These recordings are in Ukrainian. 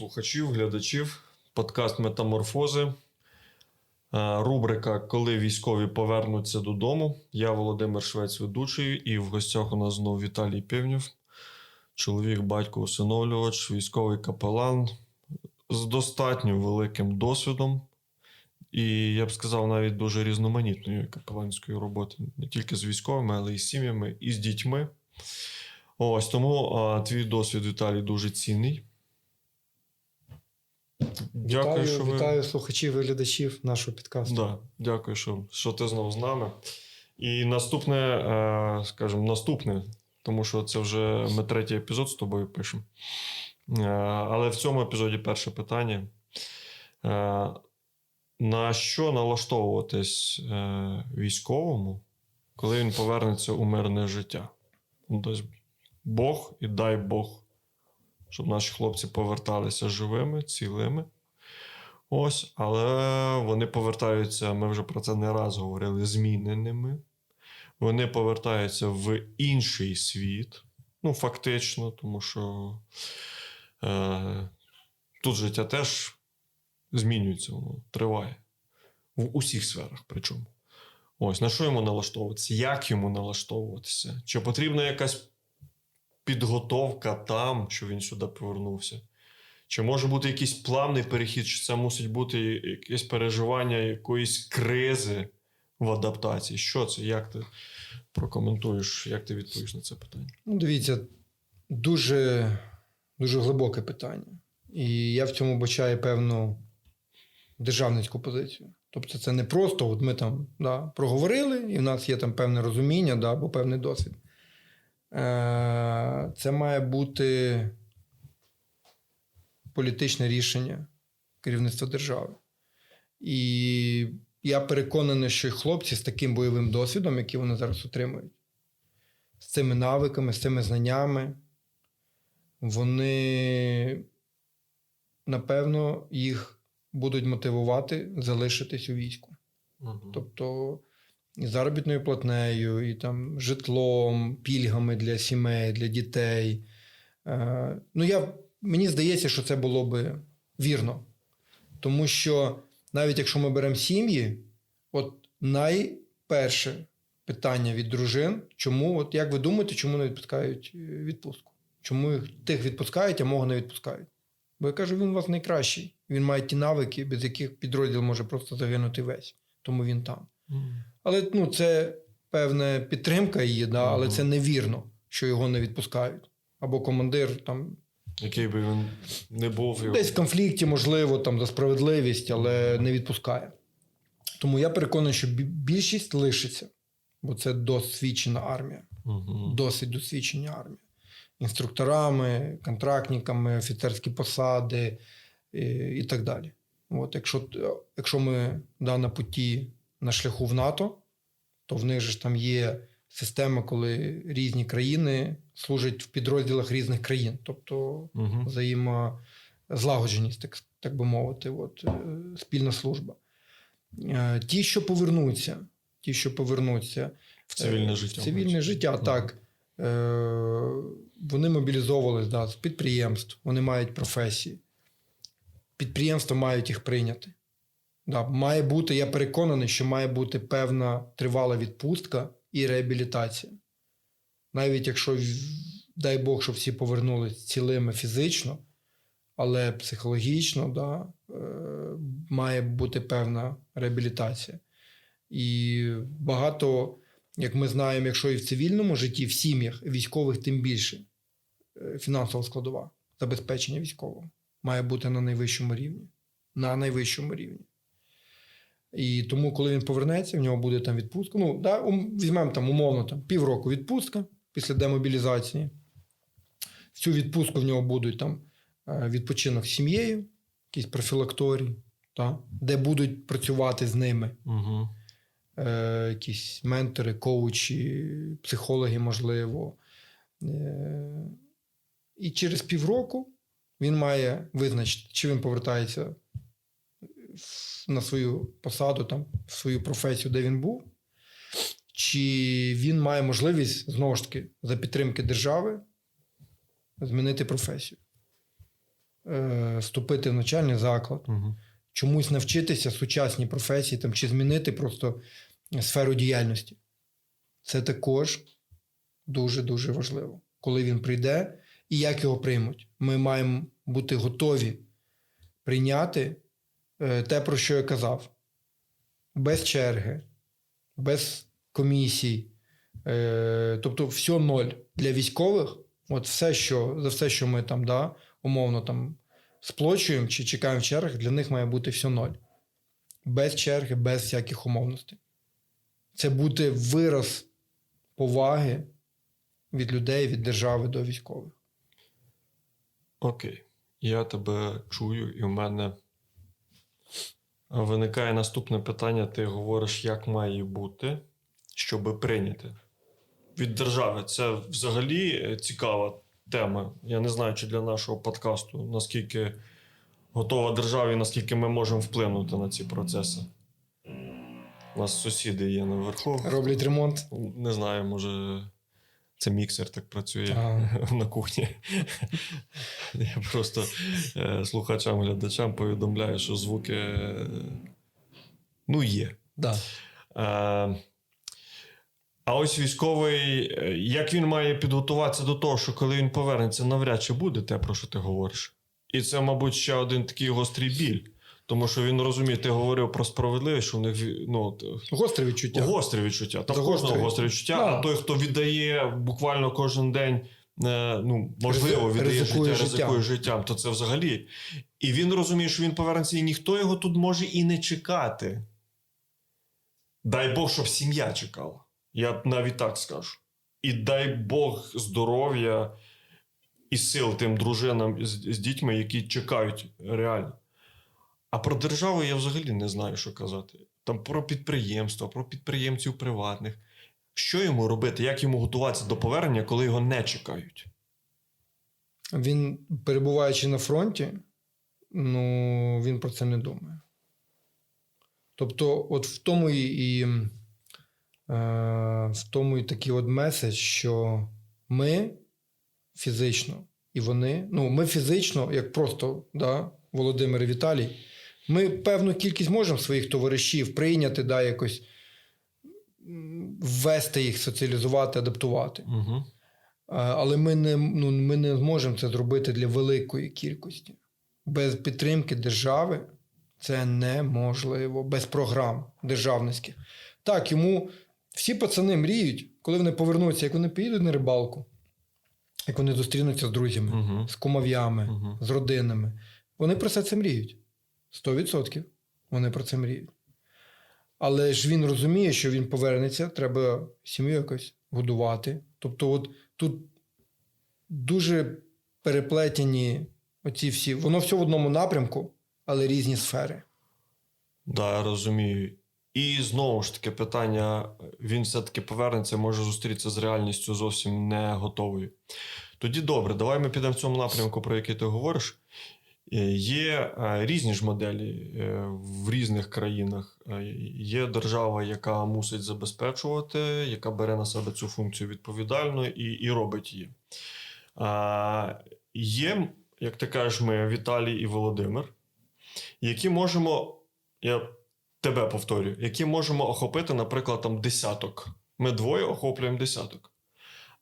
слухачів, глядачів. Подкаст Метаморфози. Е, Рубрика Коли військові повернуться додому. Я Володимир Швець, ведучий, і в гостях у нас знову Віталій Півнів, чоловік, батько, усиновлювач, військовий капелан з достатньо великим досвідом. І я б сказав, навіть дуже різноманітної капеланської роботи не тільки з військовими, але й з сім'ями, і з дітьми. Ось тому а, твій досвід, Віталій, дуже цінний. Дякую, вітаю, що ви... вітаю слухачів і глядачів нашого підкасту. Да, дякую, що, що ти знову з нами. І наступне, е, скажімо, наступне, тому що це вже ми третій епізод з тобою пишемо. Е, але в цьому епізоді перше питання. Е, на що налаштовуватись військовому, коли він повернеться у мирне життя? Ну, тобто Бог і дай Бог, щоб наші хлопці поверталися живими, цілими. Ось, але вони повертаються, ми вже про це не раз говорили, зміненими. Вони повертаються в інший світ. Ну, фактично, тому що е, тут життя теж змінюється, воно триває. В усіх сферах, причому. Ось, на що йому налаштовуватися? Як йому налаштовуватися? Чи потрібна якась підготовка там, що він сюди повернувся? Чи може бути якийсь плавний перехід, чи це мусить бути якесь переживання якоїсь кризи в адаптації? Що це? Як ти прокоментуєш, як ти відповіш на це питання? Ну, дивіться, дуже, дуже глибоке питання. І я в цьому бачаю певну державницьку позицію. Тобто, це не просто от ми там да, проговорили, і в нас є там певне розуміння да, або певний досвід. Е, Це має бути політичне рішення керівництва держави. І я переконаний, що хлопці з таким бойовим досвідом, який вони зараз отримують, з цими навиками, з цими знаннями, вони, напевно, їх будуть мотивувати залишитись у війську. Угу. Тобто і заробітною платнею, і там житлом, пільгами для сімей, для дітей. Е, ну, я, мені здається, що це було би вірно. Тому що навіть якщо ми беремо сім'ї, от найперше питання від дружин, чому, от як ви думаєте, чому не відпускають е, відпустку? Чому їх тих відпускають, а мого не відпускають? Бо я кажу, він у вас найкращий. Він має ті навики, без яких підрозділ може просто загинути весь. Тому він там. Але ну, це певна підтримка її, да, але це невірно, що його не відпускають. Або командир там Який би він не був. його- десь в конфлікті, можливо, там за справедливість, але не відпускає. Тому я переконаний, що більшість лишиться, бо це досвідчена армія, Мгм. досить досвідчена армія. Інструкторами, контрактниками, офіцерські посади і, і так далі. От, якщо, якщо ми да, на путі на шляху в НАТО, то в них же ж там є система, коли різні країни служать в підрозділах різних країн. Тобто Мгм. взаємозлагодженість, так, так би мовити, от, е, спільна служба. Е, Ті, що повернуться, ті, що повернуться В цивільне е, життя. В цивільне життя, Мгм. так. Вони мобілізовувались да, з підприємств, вони мають професії. Підприємства мають їх прийняти. Да, має бути, я переконаний, що має бути певна тривала відпустка і реабілітація. Навіть якщо, дай Бог, щоб всі повернулись цілими фізично, але психологічно да, е, має бути певна реабілітація. І багато, як ми знаємо, якщо і в цивільному житті, в сім'ях військових, тим більше е, фінансова складова забезпечення військового має бути на найвищому рівні. На найвищому рівні. І тому, коли він повернеться, в нього буде там відпустка. Ну, да, візьмемо там умовно там, півроку відпустка після демобілізації. В цю відпустку в нього будуть там е, відпочинок з сім'єю, якийсь профілакторій, та, де будуть працювати з ними Мгм. е, якісь ментори, коучі, психологи, можливо. Е, і через півроку він має визначити, чи він повертається на свою посаду, там, в свою професію, де він був, чи він має можливість знову ж таки за підтримки держави змінити професію. е, вступити в навчальний заклад, Угу. чомусь навчитися сучасній професії там, чи змінити просто сферу діяльності. Це також дуже-дуже важливо, коли він прийде і як його приймуть. Ми маємо бути готові прийняти те, про що я казав, без черги, без комісій. Е, тобто, все ноль для військових. От все, що за все, що ми там, да, умовно там сплочуємо чи чекаємо в чергах, для них має бути все ноль. Без черги, без всяких умовностей. Це буде вираз поваги від людей, від держави до військових. Окей. Я тебе чую, і в мене виникає наступне питання. Ти говориш, як має бути, щоб прийняти від держави. Це взагалі цікава тема. Я не знаю, чи для нашого подкасту наскільки готова держава і наскільки ми можемо вплинути на ці процеси. У нас сусіди є наверху. Роблять ремонт. Не знаю, може, це міксер так працює Ага. на кухні. Я просто е, слухачам, глядачам повідомляю, що звуки е, ну, є. Да. Е, а ось військовий, як він має підготуватися до того, що коли він повернеться, навряд чи буде те, про що ти говориш. І це, мабуть, ще один такий гострий біль. Тому що він розуміє, ти говорив про справедливість, що в них ну, Гостре відчуття. Гостре відчуття. Та в кожного гостре відчуття. Да. А той, хто віддає буквально кожен день, е, ну, можливо, віддає ризикує життя, життям. ризикує життям, то це взагалі. І він розуміє, що він повернеться, і ніхто його тут може і не чекати. Дай Бог, щоб сім'я чекала. Я навіть так скажу. І дай Бог здоров'я і сил тим дружинам з, з дітьми, які чекають реально. А про державу я взагалі не знаю, що казати. Там про підприємства, про підприємців приватних. Що йому робити? Як йому готуватися до повернення, коли його не чекають? Він, перебуваючи на фронті, ну, він про це не думає. Тобто, от в тому і, і, е, в тому і такий от меседж, що ми фізично і вони, ну, ми фізично, як просто да, Володимир і Віталій, ми певну кількість можемо своїх товаришів прийняти, да, якось ввести їх, соціалізувати, адаптувати. Угу. Але ми не, ну, ми не зможемо це зробити для великої кількості. Без підтримки держави це неможливо, без програм державницьких. Так, йому всі пацани мріють, коли вони повернуться, як вони поїдуть на рибалку, як вони зустрінуться з друзями, Угу. з кумов'ями, Угу. з родинами. Вони про це це мріють. 100% вони про це мріють. Але ж він розуміє, що він повернеться, треба сім'ю якось годувати. Тобто, от тут дуже переплетені оці всі. Воно все в одному напрямку, але різні сфери. Да, я розумію. І знову ж таки питання: він все-таки повернеться, може зустрітися з реальністю зовсім не готовою. Тоді добре, давай ми підемо в цьому напрямку, про який ти говориш. Е, Є е, різні ж моделі е, в різних країнах. Є держава, яка мусить забезпечувати, яка бере на себе цю функцію відповідально і, і робить її. Є, як ти кажеш, ми, Віталій і Володимир, які можемо, я тебе повторюю, які можемо охопити, наприклад, там десяток. Ми двоє охоплюємо десяток.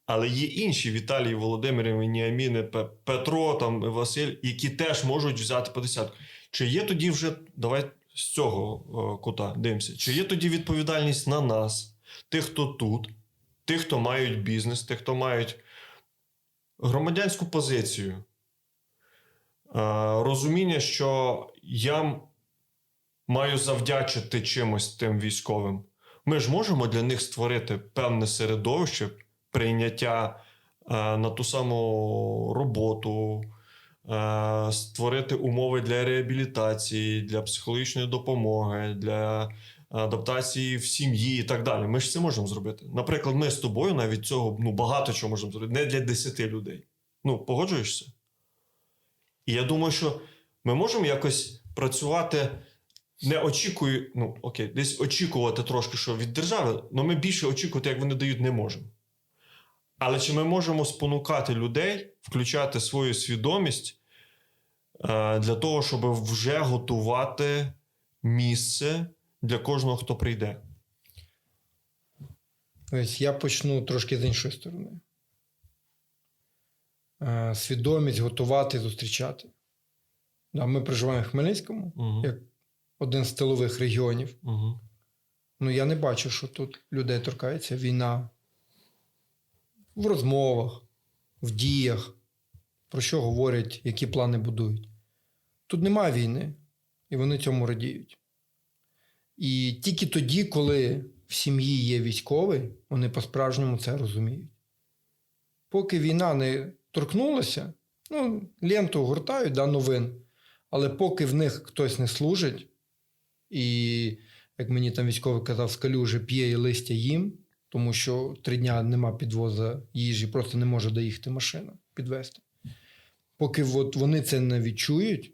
Але є інші Віталій, Володимир, Веніаміни, Пе- Петро, там, Василь, які теж можуть взяти по десятку. Чи є тоді вже, давай з цього о, кута дивимося, чи є тоді відповідальність на нас, тих, хто тут, тих, хто мають бізнес, тих, хто мають громадянську позицію, е, розуміння, що я маю завдячити чимось тим військовим. Ми ж можемо для них створити певне середовище прийняття е, на ту саму роботу, е, створити умови для реабілітації, для психологічної допомоги, для адаптації в сім'ї і так далі. Ми ж це можемо зробити. Наприклад, ми з тобою навіть цього ну, багато чого можемо зробити, не для 10 людей. Ну, погоджуєшся? І я думаю, що ми можемо якось працювати. Не очікую, ну окей, десь очікувати трошки, що від держави, але ми більше очікувати, як вони дають, не можемо. Але чи ми можемо спонукати людей, включати свою свідомість е, для того, щоб вже готувати місце для кожного, хто прийде. Ось я почну трошки з іншої сторони. Е, Свідомість готувати, зустрічати. Ми проживаємо в Хмельницькому, Угу. як один з тилових регіонів. Угу. Ну, я не бачу, що тут людей торкається війна в розмовах, в діях, про що говорять, які плани будують. Тут немає війни, і вони цьому радіють. І тільки тоді, коли в сім'ї є військовий, вони по-справжньому це розуміють. Поки війна не торкнулася, ну, ленту гортають да, новин. Але поки в них хтось не служить, і як мені там військовий казав, з калюжі п'є і листя їм, тому що три дня нема підвоза їжі, просто не може доїхати машина підвезти. Поки от вони це не відчують,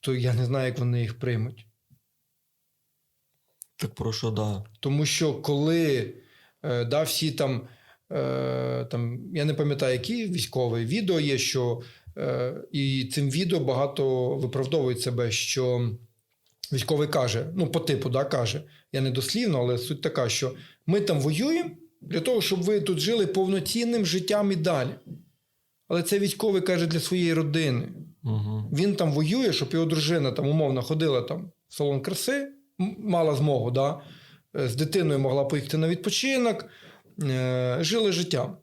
то я не знаю, як вони їх приймуть. Так про що да. Тому що коли е, да, всі там, е, там, я не пам'ятаю, які військові відео є, що е, і цим відео багато виправдовують себе, що військовий каже, ну, по типу, да, каже, я не дослівно, але суть така, що ми там воюємо для того, щоб ви тут жили повноцінним життям і далі. Але це військовий каже для своєї родини. Угу. Він там воює, щоб його дружина там умовно ходила там в салон краси, мала змогу, да? е, з дитиною могла поїхати на відпочинок, е, жили життям.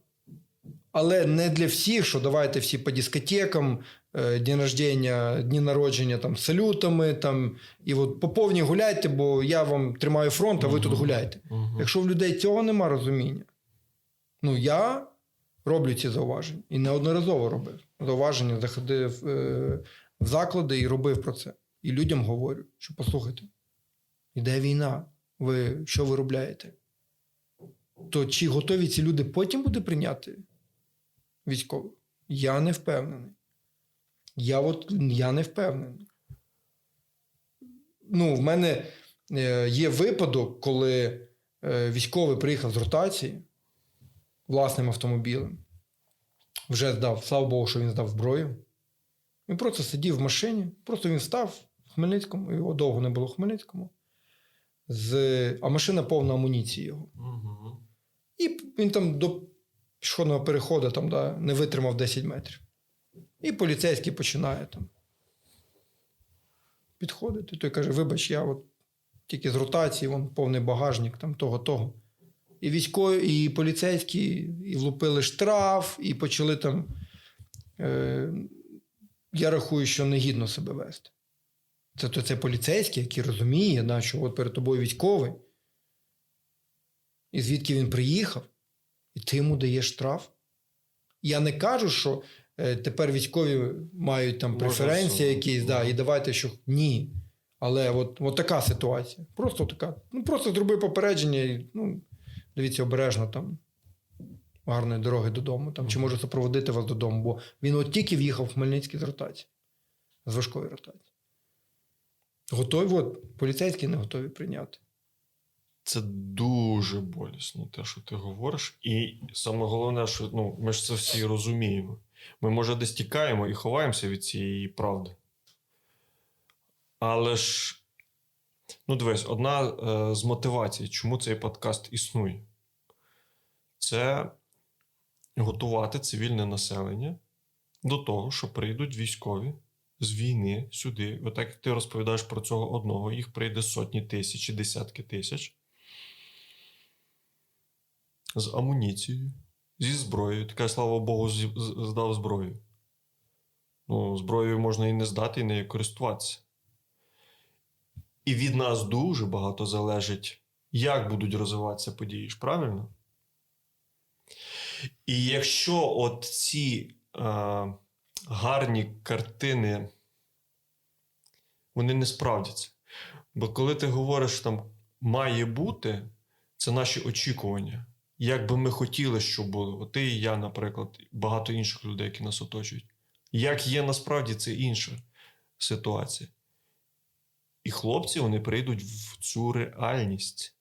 Але не для всіх, що давайте всі по дискотекам, дні рождення, дні народження там, салютами, там, і от по повній гуляйте, бо я вам тримаю фронт, а ви тут Мгм. гуляйте. Угу. Якщо в людей цього нема розуміння, ну я роблю ці зауваження і неодноразово робив. Зауваження заходив е, в заклади і робив про це. І людям говорю, що послухайте, іде війна, ви що виробляєте? То чи готові ці люди потім буде прийняти військових? Я не впевнений. Я от я не впевнений. Ну, в мене е, є випадок, коли е, військовий приїхав з ротації власним автомобілем. Вже здав, слава Богу, що він здав зброю. Він просто сидів в машині, просто він став в Хмельницькому, його довго не було в Хмельницькому. З... А машина повна амуніції його. Угу. І він там до пішохідного переходу там, да, не витримав 10 метрів. І поліцейський починає там підходити. Той каже: вибач, я от тільки з ротації, вон повний багажник, там того, того. І військові, і поліцейські, і влупили штраф, і почали там. Е, я рахую, що негідно себе вести. Це то це поліцейський, який розуміє, да, що от перед тобою військовий, і звідки він приїхав, і ти йому даєш штраф. Я не кажу, що тепер військові мають там преференції якісь, да, і давайте, що ні. Але от, от така ситуація. Просто така. Ну, просто зроби попередження і ну, дивіться обережно там. Гарної дороги додому, там, чи може супроводити вас додому, бо він от тільки в'їхав в Хмельницький з ротації, з важкої ротації. Готові, от, поліцейські не готові прийняти. Це дуже болісно, те, що ти говориш. І саме головне, що ну, ми ж це всі розуміємо. Ми, може, десь тікаємо і ховаємося від цієї правди. Але ж, ну, дивись, одна е, з мотивацій, чому цей подкаст існує, це готувати цивільне населення до того, що прийдуть військові з війни сюди. Отак як ти розповідаєш про цього одного, їх прийде сотні тисяч, і десятки тисяч з амуніцією, зі зброєю. Така, слава Богу, здав зброю. Ну, зброєю можна і не здати, і нею користуватися. І від нас дуже багато залежить, як будуть розвиватися події, ж правильно? І якщо от ці е, гарні картини, вони не справдяться. Бо коли ти говориш, що там має бути, це наші очікування. Як би ми хотіли, щоб було. Ти і я, наприклад, багато інших людей, які нас оточують. Як є насправді, це інша ситуація. І хлопці вони прийдуть в цю реальність.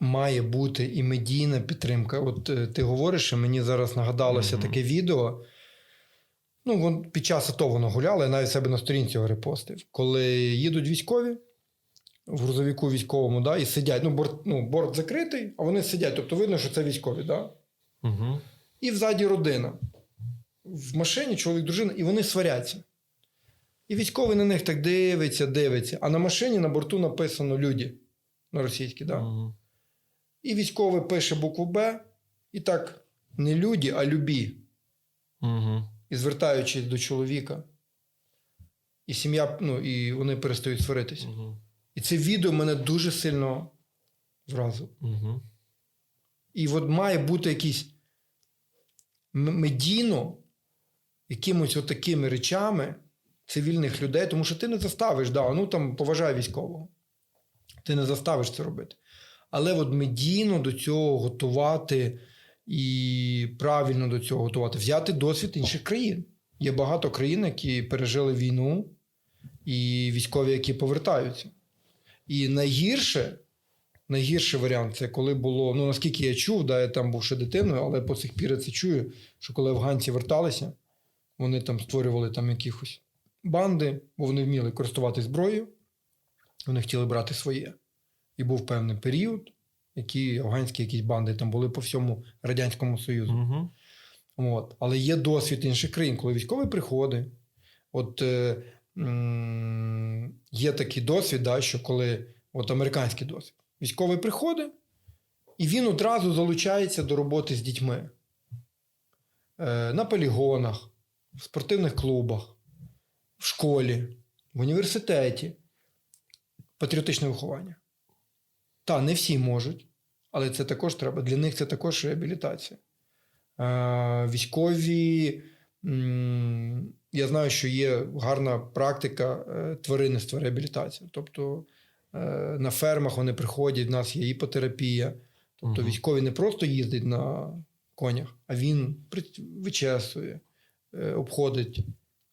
має бути і медійна підтримка. От е, ти говориш, і мені зараз нагадалося Мгм. таке відео. Ну, вон, під час АТО воно гуляло, я навіть себе на сторінці його репостив. Коли їдуть військові в грузовіку військовому, да, і сидять, ну борт, ну, борт закритий, а вони сидять. Тобто видно, що це військові, да? Угу. і взаді родина. В машині чоловік, дружина, і вони сваряться. І військовий на них так дивиться, дивиться. А на машині на борту написано люди на російській, да? Угу. І військовий пише букву Б, і так не люди, а любі. Угу. І звертаючись до чоловіка. І сім'я, ну, і вони перестають сваритися. Угу. І це відео мене дуже сильно вразило. Угу. І от має бути якийсь медійно якимось отакими речами цивільних людей, тому що ти не заставиш, да, ну там поважай військового. Ти не заставиш це робити. Але от медійно до цього готувати і правильно до цього готувати, взяти досвід інших країн. Є багато країн, які пережили війну, і військові, які повертаються. І найгірше, найгірший варіант це коли було, ну наскільки я чув, да, я там був ще дитиною, але по сих пір я це чую, що коли афганці верталися, вони там створювали там якихось банди, бо вони вміли користуватися зброєю, вони хотіли брати своє. І був певний період, які афганські якісь банди там були по всьому Радянському Союзу. Угу. От. Але є досвід інших країн, коли військовий приходить. От е, є такий досвід, да, що коли от американський досвід, військовий приходить, і він одразу залучається до роботи з дітьми е, на полігонах, в спортивних клубах, в школі, в університеті. Патріотичне виховання. Та, не всі можуть, але це також треба. Для них це також реабілітація. Е, військові. Я знаю, що є гарна практика е, тваринництва реабілітація. Тобто е, на фермах вони приходять, в нас є іпотерапія. Тобто Мгм. військовий не просто їздить на конях, а він вичесує, е, обходить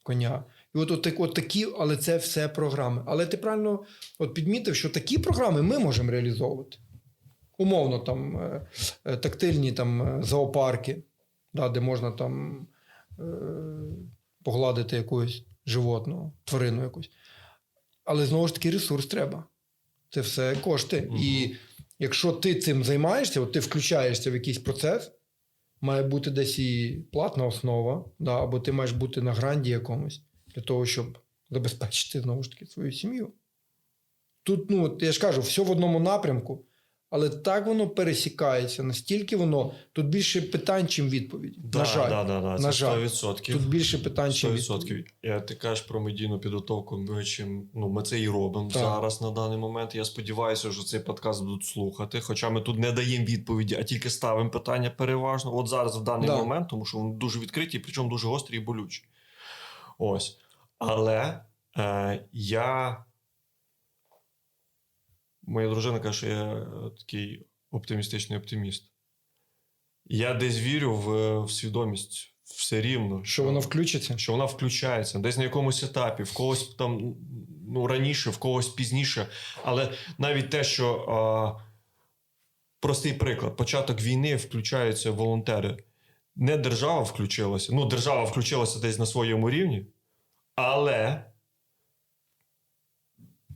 коня. І от, от, от такі, але це все програми. Але ти правильно от підмітив, що такі програми ми можемо реалізовувати. Умовно, там тактильні там, зоопарки, да, де можна там погладити якусь животну, тварину якусь. Але знову ж таки ресурс треба. Це все кошти. Мгм. І якщо ти цим займаєшся, от ти включаєшся в якийсь процес, має бути десь і платна основа, да, або ти маєш бути на гранді якомусь для того, щоб забезпечити знову ж таки свою сім'ю. Тут, ну, я ж кажу, все в одному напрямку, але так воно пересікається, настільки воно тут більше питань, чим відповіді. Да, на жаль, да, да, да. Це на жаль. 100%. тут більше питань, чим 100%. відповіді. Я, ти кажеш про медійну підготовку. Ми, чим, ну, ми це і робимо Так. зараз на даний момент. Я сподіваюся, що цей подкаст будуть слухати. Хоча ми тут не даємо відповіді, а тільки ставимо питання переважно. От зараз в даний Да. момент, тому що вони дуже відкриті, причому дуже гострі і болючі. Ось. Але е, я. Моя дружина каже, що я е, такий оптимістичний оптиміст. Я десь вірю в, в свідомість все рівно. Що воно включиться? що вона включається десь на якомусь етапі, в когось там ну, раніше, в когось пізніше. Але навіть те, що а, простий приклад: початок війни включаються волонтери. Не держава включилася. Ну, держава включилася десь на своєму рівні, але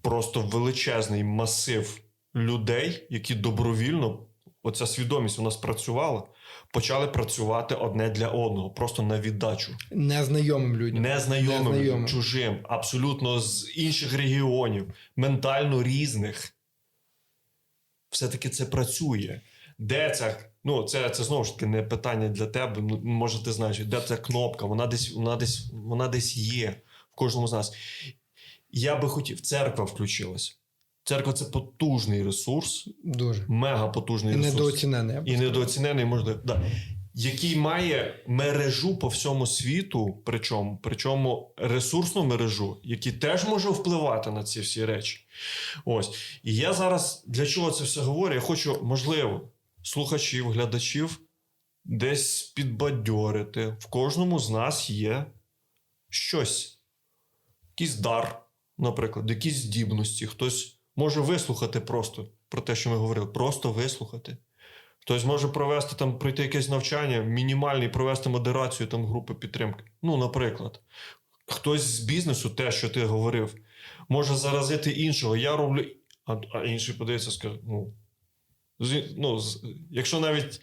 просто величезний масив людей, які добровільно, оця свідомість у нас працювала, почали працювати одне для одного, просто на віддачу. Незнайомим людям. Незнайомим, Незнайомим. чужим, абсолютно з інших регіонів, ментально різних. Все-таки це працює. Де ця? Ну, це, це знову ж таки не питання для тебе. Ну, може, ти знаєш, де ця кнопка? Вона десь, вона десь, вона десь є в кожному з нас. Я би хотів, церква включилась. Церква це потужний ресурс, Дуже. мега потужний І ресурс недооцінений. і недооцінений, можливо, да. який має мережу по всьому світу, причому, причому ресурсну мережу, який теж може впливати на ці всі речі. Ось. І я зараз для чого це все говорю? Я хочу, можливо, слухачів, глядачів десь підбадьорити. В кожному з нас є щось, якийсь дар, наприклад, якісь здібності. Хтось може вислухати просто про те, що ми говорили, просто вислухати. Хтось може провести там, пройти якесь навчання, мінімальний, провести модерацію там групи підтримки. Ну, наприклад, хтось з бізнесу, те, що ти говорив, може заразити іншого. Я роблю, а, інший подивиться, скаже: ну, ну якщо навіть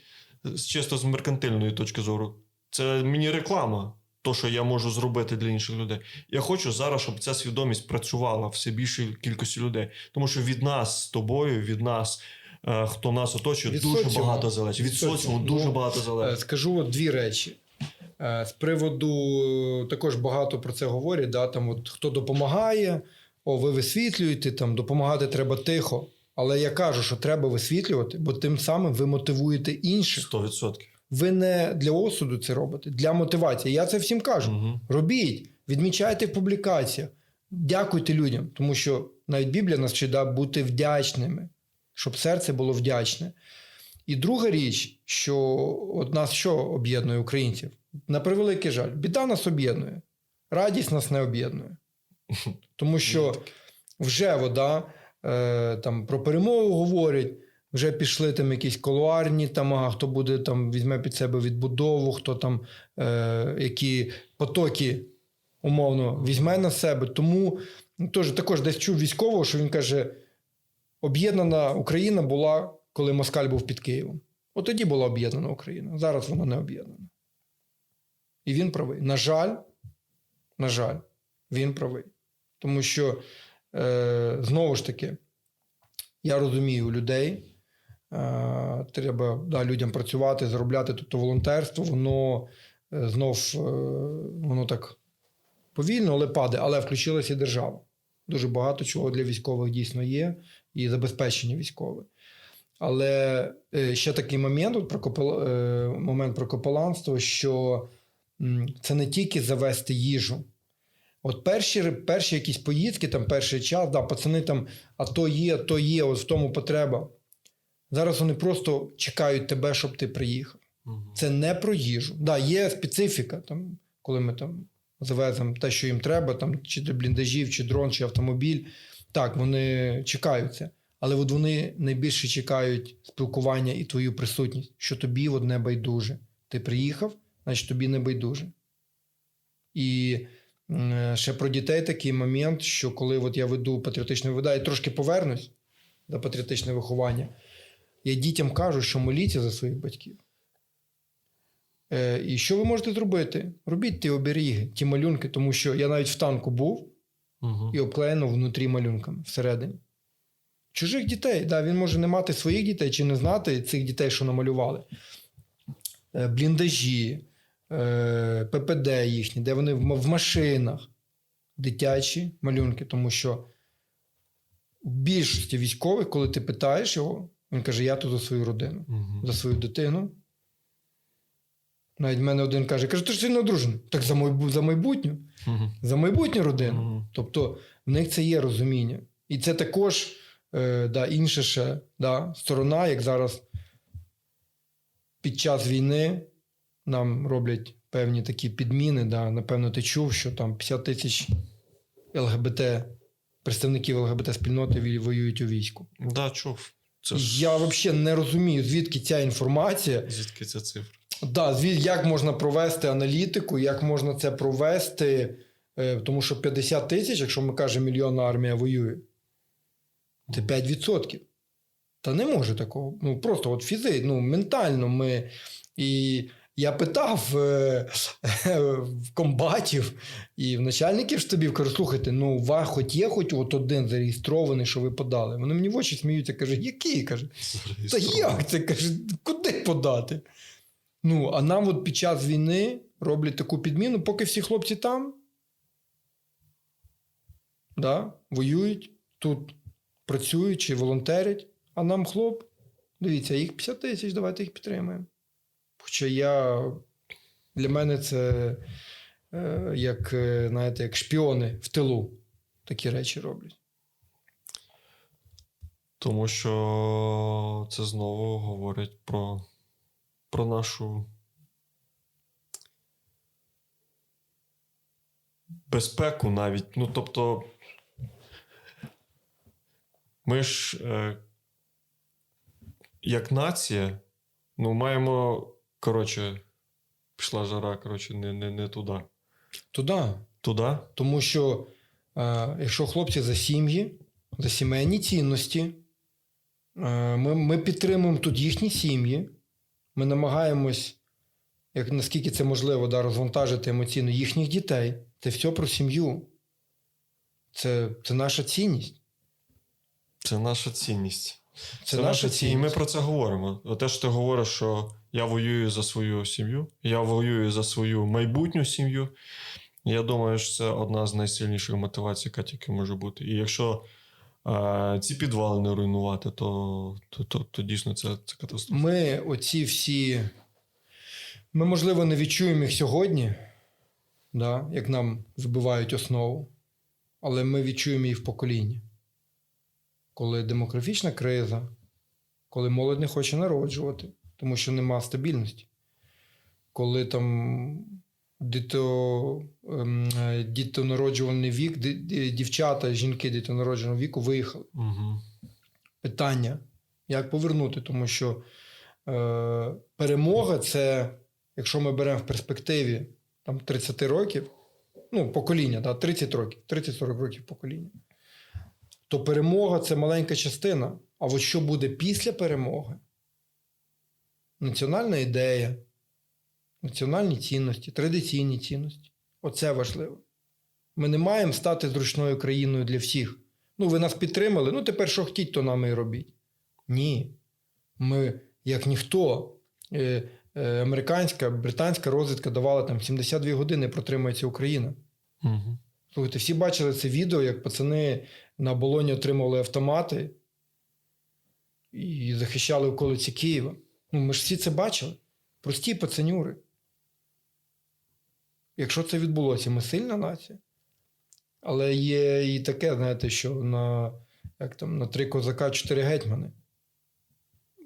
чисто з меркантильної точки зору, це мені реклама. То, що я можу зробити для інших людей. Я хочу зараз, щоб ця свідомість працювала все більшій кількості людей. Тому що від нас з тобою, від нас, е, хто нас оточує, Від дуже соціуму. багато залежить. Від соціуму соціуму. дуже Ну, багато Е, залежить. Скажу от дві речі. Е, З приводу також багато про це говорять. Да? Там от, хто допомагає, о, ви висвітлюєте, там, допомагати треба тихо. Але я кажу, що треба висвітлювати, бо тим самим ви мотивуєте інших. 100%. Ви не для осуду це робите, для мотивації. Я це всім кажу. Угу. Робіть, відмічайте в публікаціях, дякуйте людям, тому що навіть Біблія нас вчить бути вдячними, щоб серце було вдячне. І друга річ, що от нас що об'єднує українців? На превеликий жаль, біда нас об'єднує, радість нас не об'єднує. Тому що вже вода е, там про перемогу говорять. Вже пішли там якісь колуарні, там, ага, хто буде там, візьме під себе відбудову, хто там е, які потоки умовно візьме на себе. Тому ну, теж, також десь чув військового, що він каже: об'єднана Україна була, коли Москаль був під Києвом. От тоді була об'єднана Україна. Зараз вона не об'єднана. І він правий. На жаль, на жаль, він правий. Тому що е, знову ж таки, я розумію людей. Е, треба да, людям працювати, заробляти. Тобто волонтерство, воно е, знов е, воно так повільно, але падає. Але включилася і держава. Дуже багато чого для військових дійсно є, і забезпечення військових. Але ще такий момент, от про копел, е, момент про копеланство, що це не тільки завести їжу. От перші, перші якісь поїздки, там перший час, да, пацани там, а то є, то є, от в тому потреба. Зараз вони просто чекають тебе, щоб ти приїхав. Це не про їжу. Да, є специфіка, там, коли ми там завеземо те, що їм треба, там, чи бліндажів, чи дрон, чи автомобіль. Так, вони чекаються. Але от вони найбільше чекають спілкування і твою присутність, що тобі от не байдуже. Ти приїхав, значить тобі не байдуже. І ще про дітей такий момент, що коли от я веду патріотичне видання, трошки повернусь до патріотичного виховання. Я дітям кажу, що моліться за своїх батьків. Е, і що ви можете зробити? Робіть ті оберіги, ті малюнки, тому що я навіть в танку був Угу. і обклеєно внутрі малюнками всередині. Чужих дітей, да, він може не мати своїх дітей чи не знати цих дітей, що намалювали. Е, бліндажі, е, ППД їхні, де вони в, в машинах, дитячі малюнки, тому що в більшості військових, коли ти питаєш його, він каже: Я тут за свою родину, Угу. за свою дитину. Навіть в мене один каже: каже, ти ж сильно одружений. Так за, майбу- за майбутню, Угу. за майбутню родину. Угу. Тобто в них це є розуміння. І це також е, да, інша ще да, сторона, як зараз під час війни нам роблять певні такі підміни. Да. Напевно, ти чув, що там 50 тисяч ЛГБТ, представників ЛГБТ спільноти воюють у війську. Да, чув. Це ж... Я взагалі не розумію, звідки ця інформація. Звідки ця цифра? Да, звід, як можна провести аналітику, як можна це провести, е, тому що 50 тисяч, якщо ми кажемо, мільйонна армія воює, це 5%. Та не може такого. Ну, просто от фізи, ну, ментально ми. І я питав е, в комбатів і в начальників штабів, кажу, слухайте, ну, у вас хоч є хоч от один зареєстрований, що ви подали. Вони мені в очі сміються, кажуть, який? Каже, та як це каже, куди подати? Ну, а нам от під час війни роблять таку підміну, поки всі хлопці там да, воюють, тут працюють чи волонтерять, а нам хлоп, дивіться, їх 50 тисяч, давайте їх підтримаємо. Хоча я для мене це е, як, е, знаєте, як шпіони в тилу такі речі роблять. Тому що це знову говорить про, про нашу безпеку навіть. Ну, тобто, ми ж е, як нація, Ну, маємо, коротше, пішла жара, коротше, не, не, не туди. Туди. Туди? Тому що е, якщо хлопці за сім'ї, за сімейні цінності, е, ми, ми підтримуємо тут їхні сім'ї, ми намагаємось, як наскільки це можливо, да, розвантажити емоційно їхніх дітей. Це все про сім'ю. Це, це наша цінність. Це наша цінність. Це, наша І ми про це говоримо. Те, що ти говориш, що я воюю за свою сім'ю, я воюю за свою майбутню сім'ю. Я думаю, що це одна з найсильніших мотивацій, яка тільки може бути. І якщо е, ці підвали не руйнувати, то, то, то, то дійсно це, це катастрофа. Ми оці всі. Ми, можливо, не відчуємо їх сьогодні, да, як нам вибивають основу, але ми відчуємо їх в поколінні. Коли демографічна криза, коли молодь не хоче народжувати, тому що нема стабільності. Коли там діто, ем, е, дітонароджувальний вік, ді- ді- дівчата, жінки дітонародженого віку виїхали Угу. питання, як повернути, тому що е, перемога це, якщо ми беремо в перспективі там, 30 років, ну, покоління, да, 30 років, 30-40 років покоління, то перемога це маленька частина. А от що буде після перемоги? Національна ідея, національні цінності, традиційні цінності. Оце важливо. Ми не маємо стати зручною країною для всіх. Ну, ви нас підтримали, ну тепер що хотіть, то нами і робіть. Ні. Ми, як ніхто, е, е, американська, британська розвідка давала там 72 години протримується Україна. Угу. Слухайте, всі бачили це відео, як пацани на оболоні отримували автомати і захищали околиці Києва. Ну, ми ж всі це бачили. Прості пацанюри. Якщо це відбулося, ми сильна нація. Але є і таке, знаєте, що на, як там, на три козака, чотири гетьмани.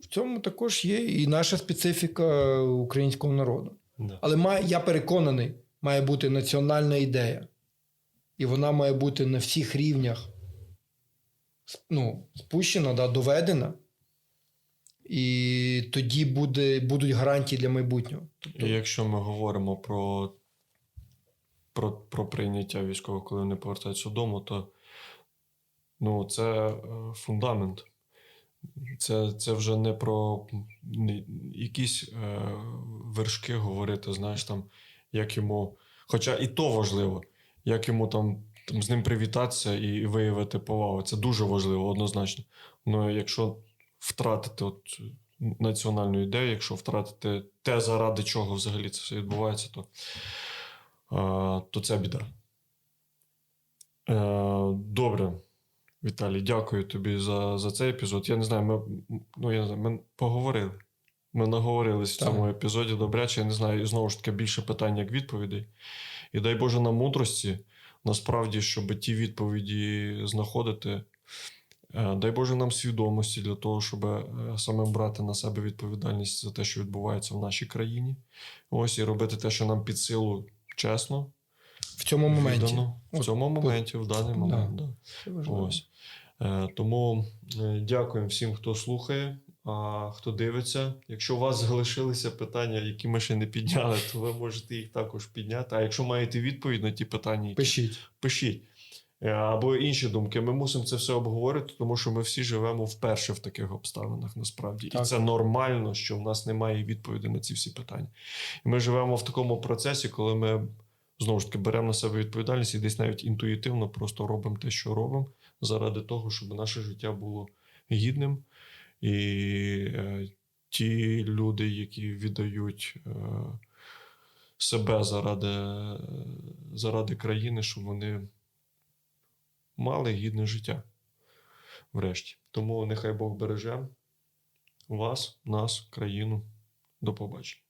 В цьому також є і наша специфіка українського народу. Да. Але має, я переконаний, має бути національна ідея. І вона має бути на всіх рівнях ну, спущена, да, доведена. І тоді буде, будуть гарантії для майбутнього. Тобто, І якщо ми говоримо про, про, про прийняття військових, коли вони повертаються додому, то ну, це е, фундамент. Це, це вже не про якісь е, вершки говорити, знаєш, там, як йому. Хоча і то важливо, як йому там, там з ним привітатися і виявити повагу. Це дуже важливо, однозначно. Ну, якщо втратити от національну ідею, якщо втратити те, заради чого взагалі це все відбувається, то, е, то це біда. Е, добре. Віталій, дякую тобі за, за цей епізод. Я не знаю, ми, ну, я не знаю, ми поговорили. Ми наговорились в цьому епізоді добряче. Я не знаю, і знову ж таки більше питань, як відповідей. І дай Боже нам мудрості, насправді, щоб ті відповіді знаходити. Е, Дай Боже нам свідомості для того, щоб е, самим брати на себе відповідальність за те, що відбувається в нашій країні. Ось і робити те, що нам під силу чесно, в цьому моменті. віддано. в От, цьому моменті, в даний момент. Да. Важливо. Ось. Е, тому дякуємо всім, хто слухає, а хто дивиться. Якщо у вас залишилися питання, які ми ще не підняли, то ви можете їх також підняти. А якщо маєте відповідь на ті питання, які Пишіть. пишіть. Е, Або інші думки. Ми мусимо це все обговорити, тому що ми всі живемо вперше в таких обставинах насправді. І це нормально, що в нас немає відповіді на ці всі питання. І ми живемо в такому процесі, коли ми знову ж таки беремо на себе відповідальність і десь навіть інтуїтивно просто робимо те, що робимо, заради того, щоб наше життя було гідним. І е, ті люди, які віддають е, себе заради, заради країни, щоб вони мали гідне життя. Врешті. Тому нехай Бог береже вас, нас, країну. До побачення.